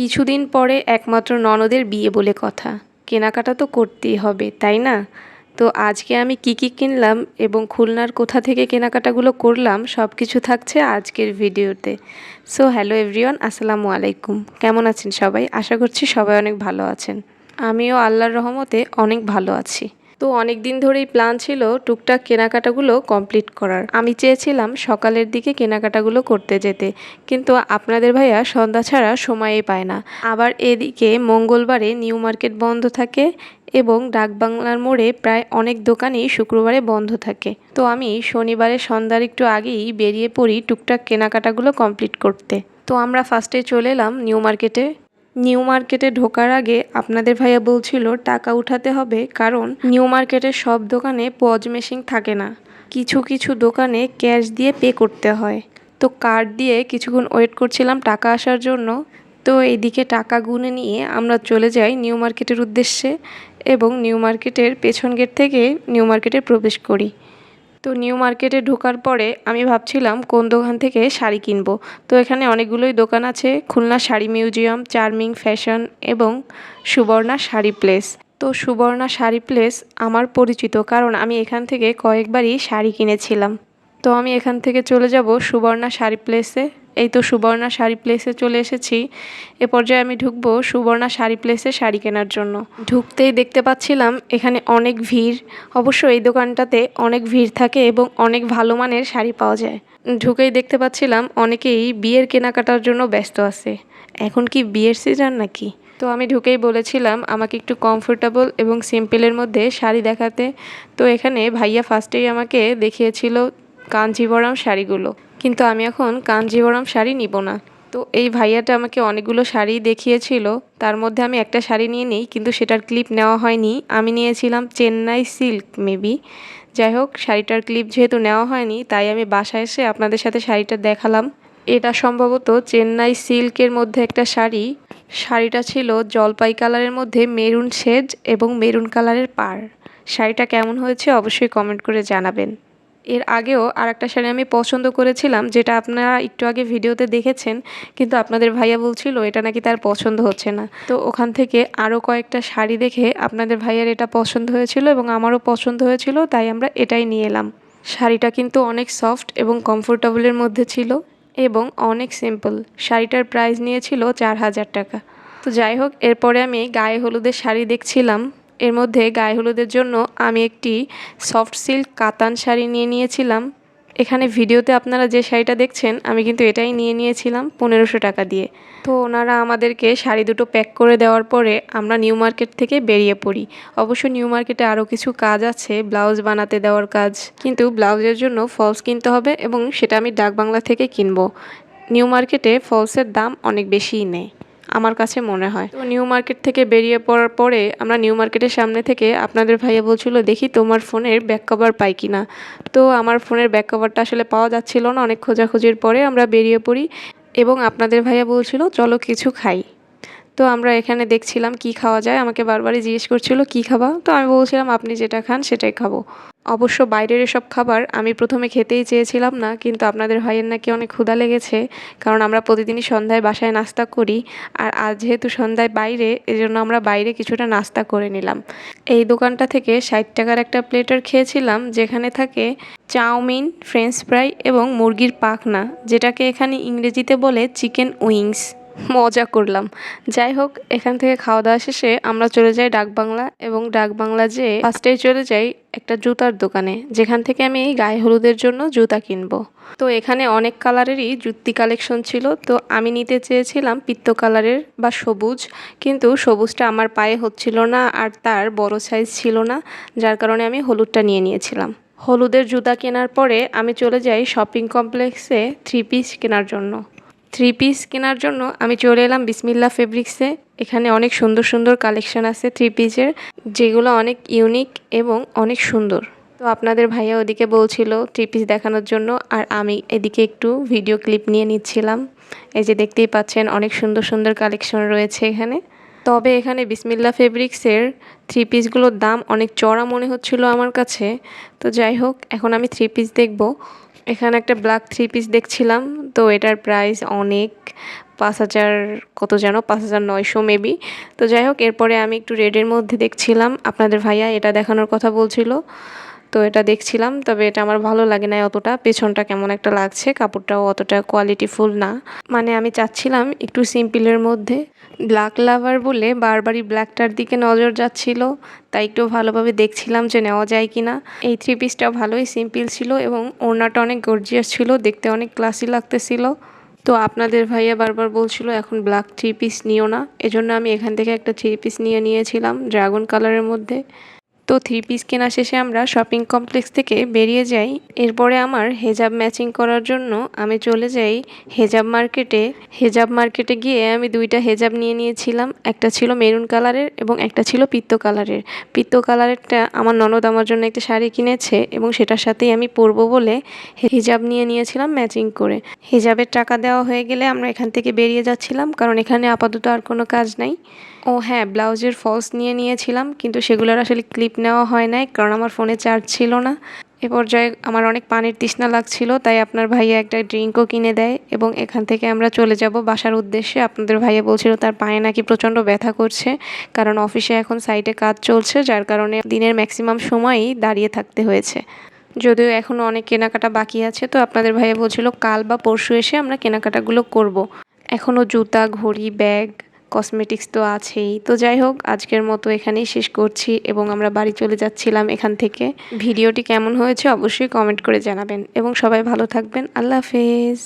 কিছুদিন পরে একমাত্র ননদের বিয়ে বলে কথা। কেনাকাটা তো করতেই হবে, তাই না? তো আজকে আমি কি কি কিনলাম এবং খুলনার কোথা থেকে কেনাকাটাগুলো করলাম সব কিছু থাকছে আজকের ভিডিওতে। সো হ্যালো এভরিওয়ান, আসসালামু আলাইকুম। কেমন আছেন সবাই? আশা করছি সবাই অনেক ভালো আছেন। আমিও আল্লাহর রহমতে অনেক ভালো আছি। তো অনেক দিন ধরেই প্ল্যান ছিল টুকটাক কেনাকাটাগুলো কমপ্লিট করার। আমি চেয়েছিলাম সকালের দিকে কেনাকাটাগুলো করতে যেতে, কিন্তু আপনাদের ভাইয়া সন্ধ্যা ছাড়া সময়ই পায় না। আবার এদিকে মঙ্গলবারে নিউ মার্কেট বন্ধ থাকে এবং ডাকবাংলার মোড়ে প্রায় অনেক দোকানই শুক্রবারে বন্ধ থাকে। তো আমি শনিবারে সন্ধ্যার একটু আগেই বেরিয়ে পড়ি টুকটাক কেনাকাটাগুলো কমপ্লিট করতে। তো আমরা ফার্স্টে চলে এলাম নিউ মার্কেটে। নিউ মার্কেটে ঢোকার আগে আপনাদের ভাইয়া বলছিল, টাকা উঠাতে হবে, কারণ নিউ মার্কেটের সব দোকানে পজ মেশিন থাকে না। কিছু কিছু দোকানে ক্যাশ দিয়ে পে করতে হয়। তো কার্ড দিয়ে কিছুক্ষণ ওয়েট করছিলাম টাকা আসার জন্য। তো এইদিকে টাকা গুনে নিয়ে আমরা চলে যাই নিউ মার্কেটের উদ্দেশ্যে এবং নিউ মার্কেটের পেছন গেট থেকে নিউ মার্কেটে প্রবেশ করি। তো নিউ মার্কেটে ঢোকার পরে আমি ভাবছিলাম কোন দোকান থেকে শাড়ি কিনবো। তো এখানে অনেকগুলোই দোকান আছে, Khulna sari museum, charming fashion এবং সুবর্ণা শাড়ি প্লেস। তো সুবর্ণা শাড়ি প্লেস আমার পরিচিত কারণ আমি এখান থেকে কয়েকবারই শাড়ি কিনেছিলাম। তো আমি এখান থেকে চলে যাব সুবর্ণা শাড়ি প্লেসে। এই তো সুবর্ণা শাড়ি প্লেসে চলে এসেছি। এ পর্যায়ে আমি ঢুকবো সুবর্ণা শাড়ি প্লেসে শাড়ি কেনার জন্য। ঢুকতেই দেখতে পাচ্ছিলাম এখানে অনেক ভিড়। অবশ্য এই দোকানটাতে অনেক ভিড় থাকে এবং অনেক ভালো মানের শাড়ি পাওয়া যায়। ঢুকেই দেখতে পাচ্ছিলাম অনেকেই বিয়ের কেনাকাটার জন্য ব্যস্ত আছে। এখন কি বিয়ের সিজন নাকি? তো আমি ঢুকেই বলেছিলাম আমাকে একটু কমফোর্টেবল এবং সিম্পলের মধ্যে শাড়ি দেখাতে। তো এখানে ভাইয়া ফার্স্টেই আমাকে দেখিয়েছিল কাঞ্জিবরম শাড়িগুলো। কিন্তু আমি এখন কাঞ্জিবরম শাড়ি নিব না। তো এই ভাইয়াটা আমাকে অনেকগুলো শাড়ি দেখিয়েছিল। তার মধ্যে আমি একটা শাড়ি নিয়ে নিই, কিন্তু সেটার ক্লিপ নেওয়া হয়নি। আমি নিয়েছিলাম চেন্নাই সিল্ক মেবি যাই হোক, শাড়িটার ক্লিপ যেহেতু নেওয়া হয়নি, তাই আমি বাসায় এসে আপনাদের সাথে শাড়িটা দেখালাম। এটা সম্ভবত চেন্নাই সিল্কের মধ্যে একটা শাড়ি। শাড়িটা ছিল জলপাই কালারের মধ্যে মেরুন শেড এবং মেরুন কালারের পার শাড়িটা কেমন হয়েছে অবশ্যই কমেন্ট করে জানাবেন। এর আগেও আর একটা শাড়ি আমি পছন্দ করেছিলাম, যেটা আপনারা একটু আগে ভিডিওতে দেখেছেন, কিন্তু আপনাদের ভাইয়া বলছিল এটা নাকি তার পছন্দ হচ্ছে না। তো ওখান থেকে আরও কয়েকটা শাড়ি দেখে আপনাদের ভাইয়ার এটা পছন্দ হয়েছিল এবং আমারও পছন্দ হয়েছিল, তাই আমরা এটাই নিয়ে এলাম। শাড়িটা কিন্তু অনেক সফট এবং কমফোর্টেবলের মধ্যে ছিল এবং অনেক সিম্পল শাড়িটার প্রাইস নিয়েছিল চার হাজার টাকা। তো যাই হোক, এরপরে আমি গায়ে হলুদের শাড়ি দেখছিলাম। এর মধ্যে গায়ে হলুদের জন্য আমি একটি সফট সিল্ক কাতান শাড়ি নিয়ে নিয়েছিলাম। এখানে ভিডিওতে আপনারা যে শাড়িটা দেখছেন, আমি কিন্তু এটাই নিয়ে নিয়েছিলাম পনেরোশো টাকা দিয়ে। তো ওনারা আমাদেরকে শাড়ি দুটো প্যাক করে দেওয়ার পরে আমরা নিউ মার্কেট থেকে বেরিয়ে পড়ি। অবশ্য নিউ মার্কেটে আরও কিছু কাজ আছে, ব্লাউজ বানাতে দেওয়ার কাজ। কিন্তু ব্লাউজের জন্য ফলস কিনতে হবে এবং সেটা আমি ডাক বাংলা থেকে কিনবো। নিউ মার্কেটে ফলসের দাম অনেক বেশিই নেয়। আমার কাছে মনে হয়। তো নিউ মার্কেট থেকে বেরিয়ে পড়ার পরে আমরা নিউ মার্কেটের সামনে থেকে আপনাদের ভাইয়া বলছিল, দেখি তোমার ফোনের ব্যাক কভার পাই কি না তো আমার ফোনের ব্যাক কভারটা আসলে পাওয়া যাচ্ছিল না। অনেক খোঁজাখুঁজির পরে আমরা বেরিয়ে পড়ি এবং আপনাদের ভাইয়া বলছিল, চলো কিছু খাই। তো আমরা এখানে দেখছিলাম কি খাওয়া যায়। আমাকে বারবারই জিজ্ঞেস করছিল, কি খাবা? তো আমি বলছিলাম, আপনি যেটা খান সেটাই খাব। অবশ্য বাইরের এসব খাবার আমি প্রথমে খেতেই চেয়েছিলাম না, কিন্তু আপনাদের ভাইয়ের নাকি অনেক ক্ষুধা লেগেছে, কারণ আমরা প্রতিদিনই সন্ধ্যায় বাসায় নাস্তা করি। আর আজ যেহেতু সন্ধ্যায় বাইরে, এজন্য আমরা বাইরে কিছুটা নাস্তা করে নিলাম। এই দোকানটা থেকে ষাট টাকার একটা প্লেটার খেয়েছিলাম, যেখানে থাকে চাউমিন, ফ্রেঞ্চ ফ্রাই এবং মুরগির পাখনা, যেটাকে এখানে ইংরেজিতে বলে চিকেন উইংস। মজা করলাম। যাই হোক, এখান থেকে খাওয়া দাওয়া শেষে আমরা চলে যাই ডাকবাংলা এবং ডাকবাংলা যে ফার্স্টেই চলে যাই একটা জুতার দোকানে, যেখান থেকে আমি গায়ে হলুদের জন্য জুতা কিনবো। তো এখানে অনেক কালারেরই জুতি কালেকশন ছিল। তো আমি নিতে চেয়েছিলাম পিত্ত কালারের বা সবুজ, কিন্তু সবুজটা আমার পায়ে হচ্ছিল না আর তার বড় সাইজ ছিল না, যার কারণে আমি হলুদটা নিয়ে নিয়েছিলাম। হলুদের জুতা কেনার পরে আমি চলে যাই শপিং কমপ্লেক্সে থ্রি পিস কেনার জন্য। থ্রি পিস কেনার জন্য আমি চলে এলাম বিসমিল্লা ফেব্রিক্সে। এখানে অনেক সুন্দর সুন্দর কালেকশন আছে থ্রি পিসের যেগুলো অনেক ইউনিক এবং অনেক সুন্দর। তো আপনাদের ভাইয়া ওদিকে বলছিল থ্রি পিস দেখানোর জন্য, আর আমি এদিকে একটু ভিডিও ক্লিপ নিয়ে নিচ্ছিলাম। এই যে দেখতেই পাচ্ছেন, অনেক সুন্দর সুন্দর কালেকশন রয়েছে এখানে। তবে এখানে বিসমিল্লা ফেব্রিক্সের থ্রি পিসগুলোর দাম অনেক চড়া মনে হচ্ছিল আমার কাছে। তো যাই হোক, এখন আমি থ্রি পিস দেখব। এখানে একটা ব্ল্যাক থ্রি পিস দেখছিলাম, তো এটার প্রাইস অনেক, পাঁচ হাজার, কত যেন, পাঁচ হাজার নয়শো মেবি তো যাই হোক, এরপরে আমি একটু রেডের মধ্যে দেখছিলাম। আপনাদের ভাইয়া এটা দেখানোর কথা বলছিল। তো এটা দেখছিলাম, তবে এটা আমার ভালো লাগে না অতটা। পেছনটা কেমন একটা লাগছে, কাপড়টাও অতটা কোয়ালিটিফুল না। মানে আমি চাচ্ছিলাম একটু সিম্পলের মধ্যে। ব্ল্যাক লাভার বলে বারবারই ব্ল্যাকটার দিকে নজর যাচ্ছিল, তাই একটু ভালোভাবে দেখছিলাম যে নেওয়া যায় কি না এই থ্রি পিসটা ভালোই সিম্পল ছিল এবং ওড়নাটা অনেক গর্জিয়াস ছিল, দেখতে অনেক ক্লাসি লাগতেছিল। তো আপনাদের ভাইয়া বারবার বলছিল, এখন ব্ল্যাক থ্রি পিস নিও না। এজন্য আমি এখান থেকে একটা থ্রি পিস নিয়ে নিয়েছিলাম ড্রাগন কালারের মধ্যে। তো থ্রি পিস কেনা শেষে আমরা শপিং কমপ্লেক্স থেকে বেরিয়ে যাই। এরপরে আমার হেজাব ম্যাচিং করার জন্য আমি চলে যাই হেজাব মার্কেটে হেজাব মার্কেটে গিয়ে আমি দুইটা হেজাব নিয়ে নিয়েছিলাম, একটা ছিল মেরুন কালারের এবং একটা ছিল পিত্ত কালারের পিত্ত কালারেরটা আমার ননদ আমার জন্য একটা শাড়ি কিনেছে এবং সেটার সাথেই আমি পরবো বলে হিজাব নিয়ে নিয়েছিলাম ম্যাচিং করে। হিজাবের টাকা দেওয়া হয়ে গেলে আমরা এখান থেকে বেরিয়ে যাচ্ছিলাম, কারণ এখানে আপাতত আর কোনো কাজ নাই। ও হ্যাঁ ব্লাউজের ফলস নিয়ে নিয়েছিলাম, কিন্তু সেগুলোর আসলে ক্লিপ নেওয়া হয় নাই, কারণ আমার ফোনে চার্জ ছিল না। এ পর্যায়ে আমার অনেক পানির তৃষ্ণা লাগছিল, তাই আপনার ভাইয়া একটা ড্রিঙ্কও কিনে দেয় এবং এখান থেকে আমরা চলে যাব বাসার উদ্দেশ্যে। আপনাদের ভাইয়া বলছিল তার পায়ে নাকি প্রচণ্ড ব্যথা করছে, কারণ অফিসে এখন সাইডে কাজ চলছে, যার কারণে দিনের ম্যাক্সিমাম সময়ই দাঁড়িয়ে থাকতে হয়েছে। যদিও এখনও অনেক কেনাকাটা বাকি আছে, তো আপনাদের ভাইয়া বলছিল কাল বা পরশু এসে আমরা কেনাকাটাগুলো করব। এখনও জুতা, ঘড়ি, ব্যাগ কসমেটিক্স তো আছেই। তো যাই হোক, আজকের মতো এখানেই শেষ করছি এবং আমরা বাড়ি চলে যাচ্ছিলাম এখান থেকে। ভিডিওটি কেমন হয়েছে অবশ্যই কমেন্ট করে জানাবেন। এবং সবাই ভালো থাকবেন। আল্লাহ হাফেজ।